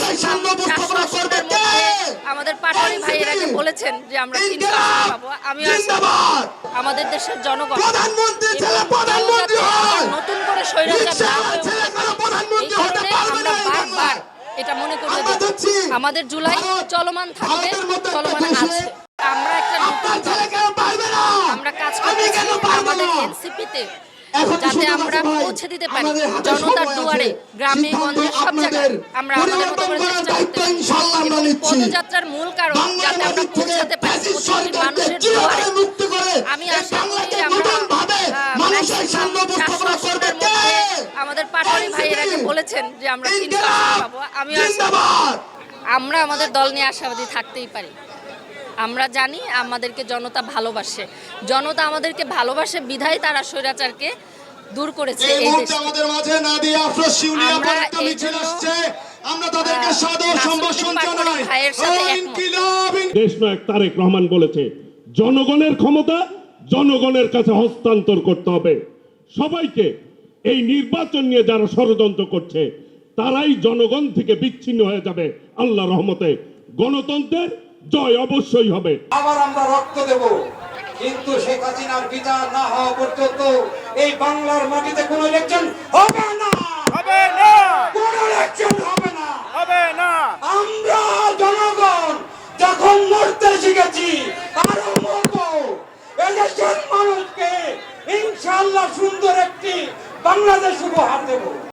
মানুষের সামনে উপস্থাপনা করবে কে? আমাদের পাটোয়ারি ভাইয়ের আগে বলেছেন যে আমরা তিনশো পাবো। আমি আমাদের দেশের জনগণ। প্রধানমন্ত্রী ছেলে প্রধানমন্ত্রী হয়। নতুন করে স্বৈরাচার না হয়ে ছেলে উঠতে কেন পারে। প্রধানমন্ত্রী হতে পারবে না আমরা এই বারবার এটা মনে করি আমাদের জুলাই চলমান থাকবে চলমান আছে। আমরা একটা আমরা কাজ পারব আমাদের এনসিপিতে যাতে আমরা পৌঁছে দিতে পারি। জনতার দুয়ারে গ্রামে গঞ্জে সব জায়গায় আমরা আমাদের মতো করে চেষ্টা করতে পারি। পদযাত্রার মূল কারণ যাতে আমরা পৌঁছাতে পারি প্রতিটি মানুষের দুয়ারে। আমি আশা করি আমরা আমাদের ভাইয়ের আগে বলেছেন যে আমরা পাবো। আমি আমরা আমাদের দল নিয়ে আশাবাদী থাকতেই পারি। আমরা জানি আমাদেরকে জনতা ভালোবাসে। জনতা আমাদেরকে ভালোবাসে বিধায় তারা স্বৈরাচারকে দূর করেছে এই এই মুহূর্তে আমাদের মাঝে নাদিয়া আফরোজ শিউলিয়া একটা মিছিল আসছে। আমরা তাদেরকে সাদর সম্ভাষণ জানাই। ভাইয়ের সাথে ও একমত। ইনকিলাব দেশনায়ক তারেক রহমান বলেছে জনগণের ক্ষমতা জনগণের কাছে হস্তান্তর করতে হবে। সবাইকে এই নির্বাচন নিয়ে যারা ষড়যন্ত্র করছে তারাই জনগণ থেকে বিচ্ছিন্ন হয়ে যাবে আল্লাহ রহমতে। গণতন্ত্রের জয় অবশ্যই হবে। আবার আমরা রক্ত দেব। কিন্তু শেখ হাসিনার বিচার না হওয়া পর্যন্ত এই বাংলার মাটিতে কোনো ইলেকশন হবে না। হবে না। কোনো ইলেকশন হবে না। হবে না। আমরা জনগণ যখন মরতে শিখেছি আরও মরবো। এদেশের মানুষকে ইনশাআল্লাহ সুন্দর একটি বাংলাদেশ উপহার দেবো।